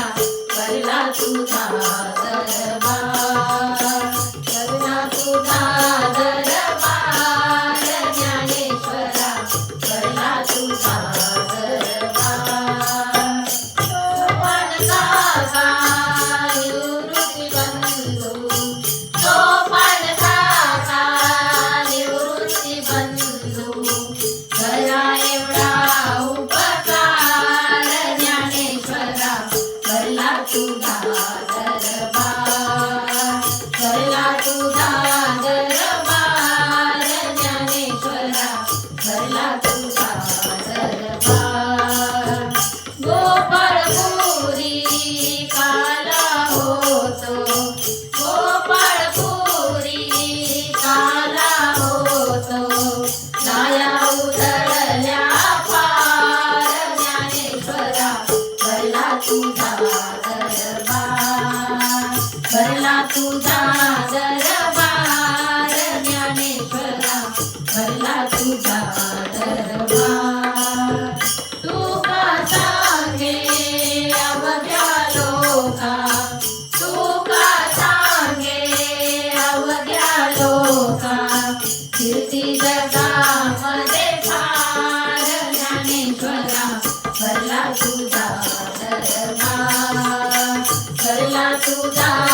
भरला तुझा दरबार. भरला तुझा दरबार. ज्ञानेश्वरा भरला तुझा दरबार. भरला तुझा दरबार ज्ञानेश्वरा भरला तुझा दरबार. तू का सांगे अवघ्या लोका तू का सांगे अवघ्या लोका. कीर्ती जगामध्ये फार ज्ञानेश्वरा भरला तुझा दरबार. भरला तुझा